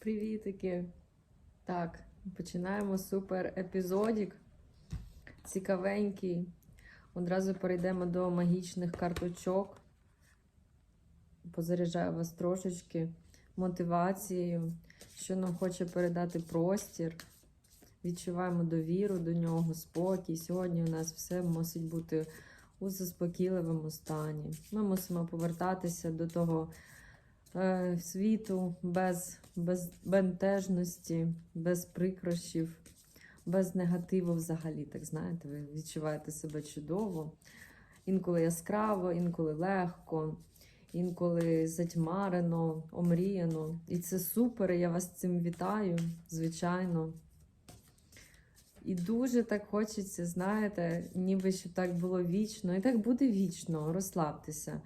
Привітики! Так, починаємо супер епізодік. Цікавенький. Одразу перейдемо до магічних карточок. Позаряджаю вас трошечки мотивацією, що нам хоче передати простір. Відчуваємо довіру до нього, спокій. Сьогодні у нас все мусить бути у заспокійливому стані. Ми мусимо повертатися до того е, світу без, без бентежності, без прикрощів, без негативу взагалі. Так знаєте, ви відчуваєте себе чудово, інколи яскраво, інколи легко, інколи затьмарено, омріяно. І це супер. Я вас цим вітаю, звичайно. І дуже так хочеться, знаєте, ніби щоб так було вічно, і так буде вічно, розслабтеся.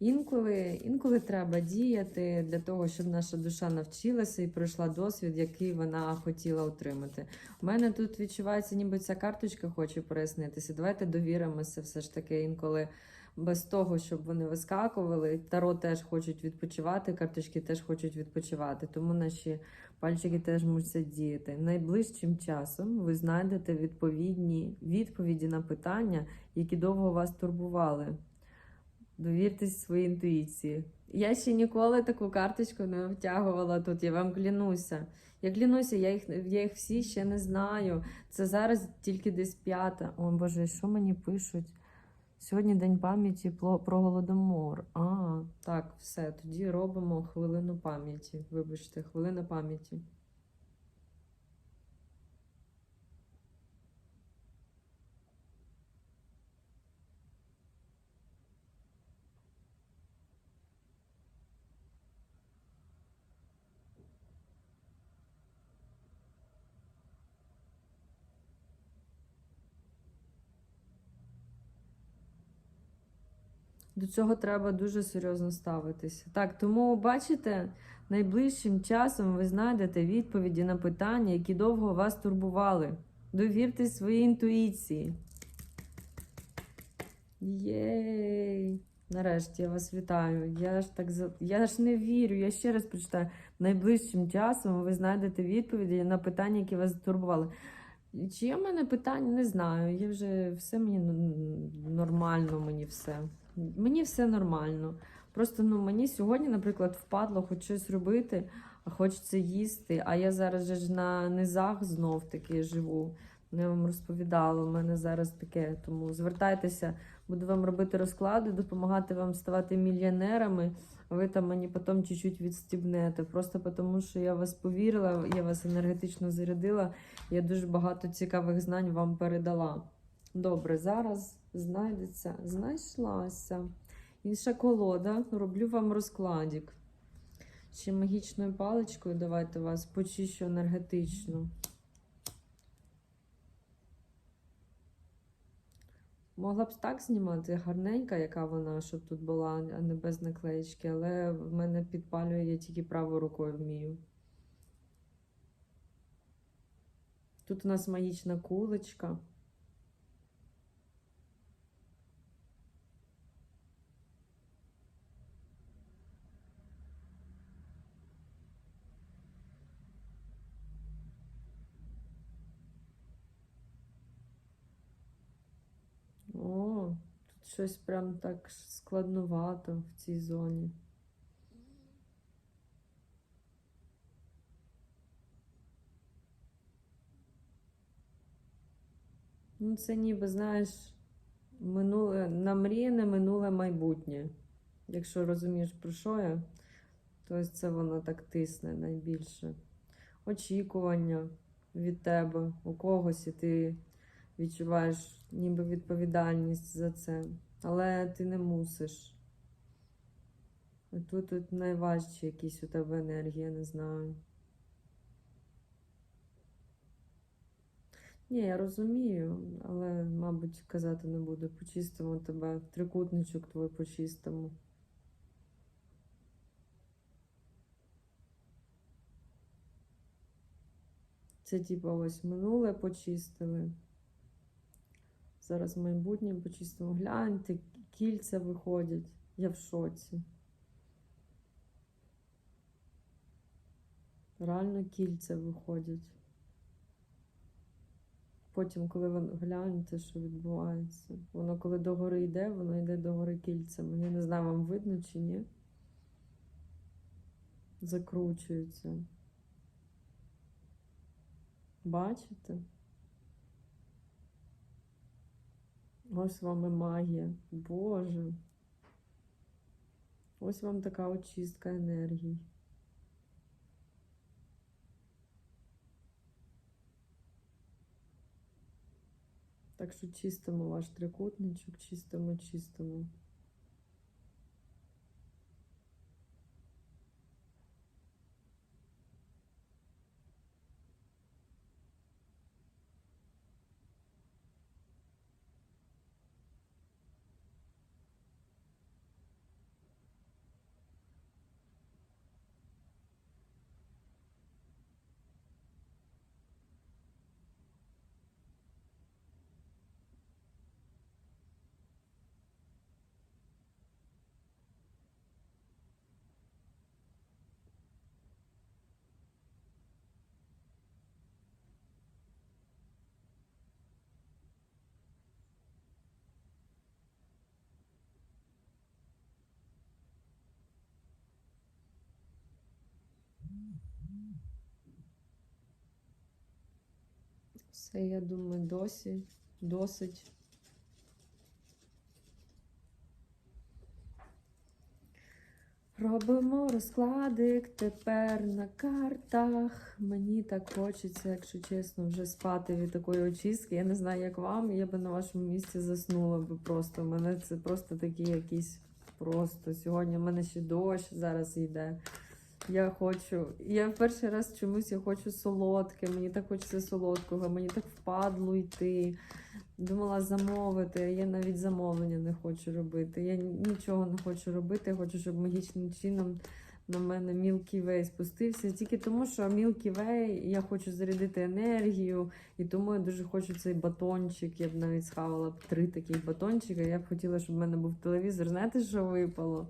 Інколи, інколи треба діяти для того, щоб наша душа навчилася і пройшла досвід, який вона хотіла отримати. У мене тут відчувається, ніби ця карточка хоче прояснитися. Давайте довіримося все ж таки інколи. Без того, щоб вони вискакували, таро теж хочуть відпочивати, карточки теж хочуть відпочивати, тому наші пальчики теж мусять діяти. Найближчим часом ви знайдете відповідні відповіді на питання, які довго вас турбували. Довіртесь своїй інтуїції. Я ще ніколи таку карточку не втягувала тут, я вам клянуся. Я клянуся, я їх, я їх всі ще не знаю. Це зараз тільки десь п'ята. О Боже, що мені пишуть? Сьогодні день пам'яті про голодомор. А, так, все. Тоді робимо хвилину пам'яті. Вибачте, хвилина пам'яті. До цього треба дуже серйозно ставитися. Так, тому бачите, найближчим часом ви знайдете відповіді на питання, які довго вас турбували. Довіртесь своїй інтуїції. Єй! Нарешті я вас вітаю. Я ж так я ж не вірю. Я ще раз прочитаю. Найближчим часом ви знайдете відповіді на питання, які вас турбували. Чи є в мене питання? Не знаю. Я вже все мені нормально, мені все. Мені все нормально. Просто ну мені сьогодні, наприклад, впадло хоч щось робити, а хочеться їсти. А я зараз же ж на низах знов таки живу. Я вам розповідала, у мене зараз таке. Тому звертайтеся, буду вам робити розклади, допомагати вам ставати мільйонерами. Ви там мені потім чуть-чуть відстібнете. Просто тому, що я вас повірила, я вас енергетично зарядила. Я дуже багато цікавих знань вам передала. Добре, зараз знайдеться, знайшлася. Інша колода. Роблю вам розкладик. Ще магічною паличкою давайте вас почищу енергетично. Могла б так знімати, гарненька, яка вона, щоб тут була, а не без наклеїчки, але в мене підпалює, я тільки правою рукою вмію. Тут у нас магічна куличка. О, тут щось прям так складнувато в цій зоні. Ну, це ніби, знаєш, минуле, намріяне минуле майбутнє. Якщо розумієш, про що я, то це воно так тисне найбільше. Очікування від тебе, у когось, і ти відчуваєш ніби відповідальність за це. Але ти не мусиш. Тут, тут найважче якісь у тебе енергія, не знаю. Ні, я розумію, але, мабуть, казати не буду. Почистимо тебе, трикутничок твій почистимо. Це типа ось минуле почистили. Зараз майбутнє почистимо. Гляньте, кільця виходять. Я в шоці. Реально кільця виходять. Потім, коли ви глянете, що відбувається. Воно коли догори йде, воно йде догори кільцями. Я не знаю, вам видно чи ні. Закручується. Бачите? Ось вам і магія. Боже. Ось вам така очистка енергії. Так що чистимо ваш трикутничок, чистимо, чистимо. Все, я думаю, досі, досить. Робимо розкладик тепер на картах. Мені так хочеться, якщо чесно, вже спати від такої очистки. Я не знаю, як вам. Я би на вашому місці заснула би просто. У мене це просто такі якісь просто. Сьогодні в мене ще дощ зараз йде. Я хочу. Я в перший раз чомусь я хочу солодке. Мені так хочеться солодкого, мені так впадло йти. Думала замовити, я навіть замовлення не хочу робити. Я нічого не хочу робити. Я хочу, щоб магічним чином на мене Milky Way спустився. Тільки тому, що Milky Way я хочу зарядити енергію, і тому я дуже хочу цей батончик. Я б навіть схавала б три таких батончика. Я б хотіла, щоб в мене був телевізор. Знаєте, що випало?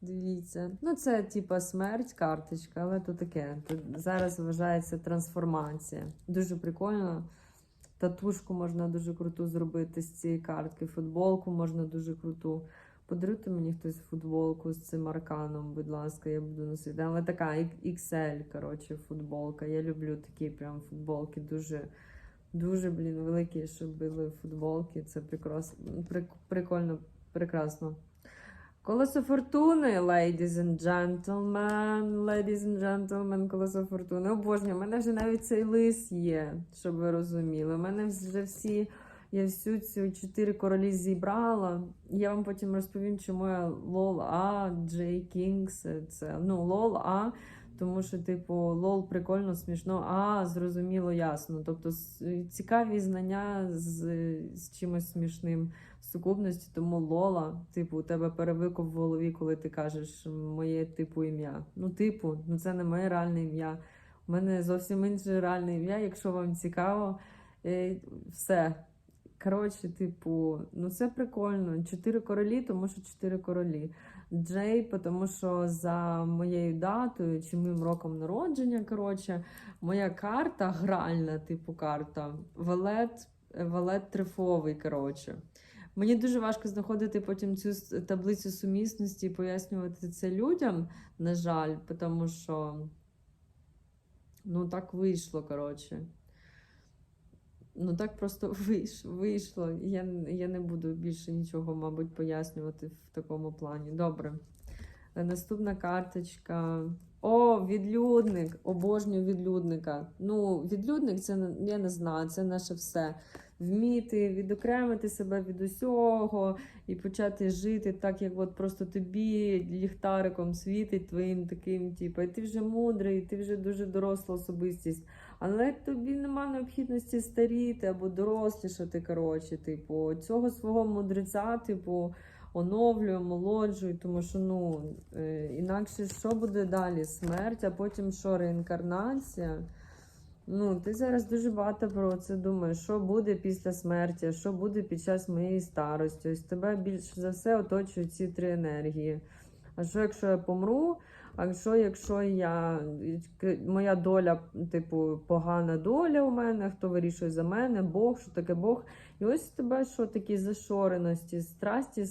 Дивіться. Ну, це типа смерть, карточка, але то таке. Тут зараз вважається трансформація. Дуже прикольно. Татушку можна дуже круту зробити з цієї картки. Футболку можна дуже круту. Подаруйте мені хтось футболку з цим арканом, будь ласка, я буду носити. Але така XL, коротше, футболка. Я люблю такі прям футболки. Дуже, дуже, блін, великі, щоб були футболки. Це прекрасно, прикольно, прекрасно. Колесо фортуни, ladies and gentlemen, ladies and gentlemen, колесо фортуни. Обожнюю, у мене вже навіть цей лис є, щоб ви розуміли. У мене вже всі, я всю цю чотири королі зібрала. Я вам потім розповім, чому я лол А, Джей Кінгс. Це ну лол А. Тому що, типу, лол прикольно, смішно, а зрозуміло, ясно. Тобто цікаві знання з, з чимось смішним сукупності, тому лола, типу, у тебе перевиков в голові, коли ти кажеш моє типу ім'я. Ну, типу, ну це не моє реальне ім'я. У мене зовсім інше реальне ім'я, якщо вам цікаво, е, все. Коротше, типу, ну це прикольно. Чотири королі, тому що чотири королі. Джей, тому що за моєю датою чи моїм роком народження, коротше, моя карта гральна, типу карта, валет, валет трифовий. коротше. Мені дуже важко знаходити потім цю таблицю сумісності і пояснювати це людям, на жаль, тому що ну так вийшло, коротше. Ну, так просто вийшло. Я я не буду більше нічого, мабуть, пояснювати в такому плані. Добре. Наступна карточка. О, відлюдник! Обожнюю відлюдника. Ну, відлюдник це я не знаю, це наше все. Вміти відокремити себе від усього і почати жити так, як от просто тобі ліхтариком світить твоїм таким, типу, і ти вже мудрий, ти вже дуже доросла особистість. Але тобі нема необхідності старіти або дорослішати. Коротше, типу, цього свого мудреця, типу, оновлюю, молоджую, тому що ну, е, інакше що буде далі? Смерть, а потім що реінкарнація. Ну, ти зараз дуже багато про це думаєш, що буде після смерті, що буде під час моєї старості. Ось тебе більше за все оточують ці три енергії. А що, якщо я помру? А що, якщо я моя доля, типу, погана доля у мене, хто вирішує за мене, Бог, що таке Бог? І ось тебе що такі зашореності, страсті,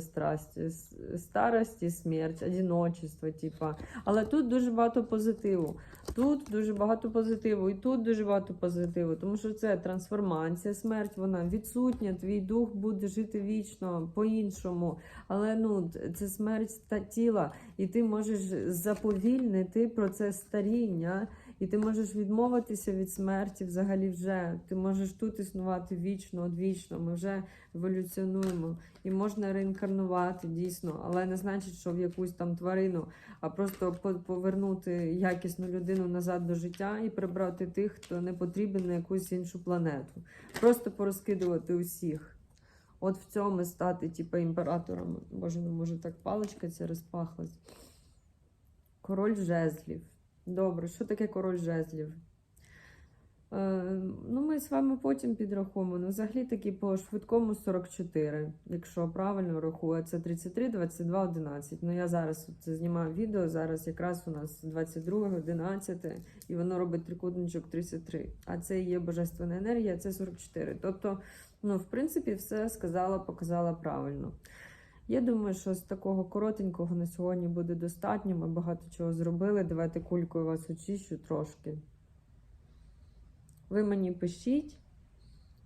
страсті, старості, смерть, одиночество, типа. Але тут дуже багато позитиву. Тут дуже багато позитиву, і тут дуже багато позитиву, тому що це трансформація, смерть, вона відсутня, твій дух буде жити вічно по-іншому. Але ну, це смерть та тіла, і ти можеш заповільнити процес старіння, і ти можеш відмовитися від смерті взагалі вже. Ти можеш тут існувати вічно, одвічно. Ми вже еволюціонуємо. І можна реінкарнувати дійсно, але не значить, що в якусь там тварину, а просто повернути якісну людину назад до життя і прибрати тих, хто не потрібен на якусь іншу планету. Просто порозкидувати усіх. От в цьому стати, типу, імператором. Боже, ну може так паличка ця розпахлась. Король жезлів. Добре, що таке король жезлів? Е, ну, ми з вами потім підрахуємо. Ну, взагалі таки по швидкому 44, якщо правильно рахую, це 33, 22, 11. Ну, я зараз це знімаю відео, зараз якраз у нас 22, 11, і воно робить трикутничок 33. А це є божественна енергія, це 44. Тобто, ну, в принципі, все сказала, показала правильно. Я думаю, що з такого коротенького на сьогодні буде достатньо. Ми багато чого зробили. Давайте кулькою вас очищу трошки. Ви мені пишіть,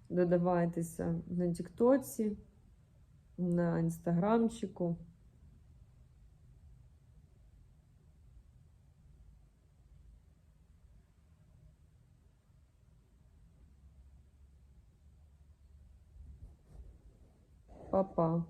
додавайтеся на Тіктоці, на інстаграмчику. Па-па.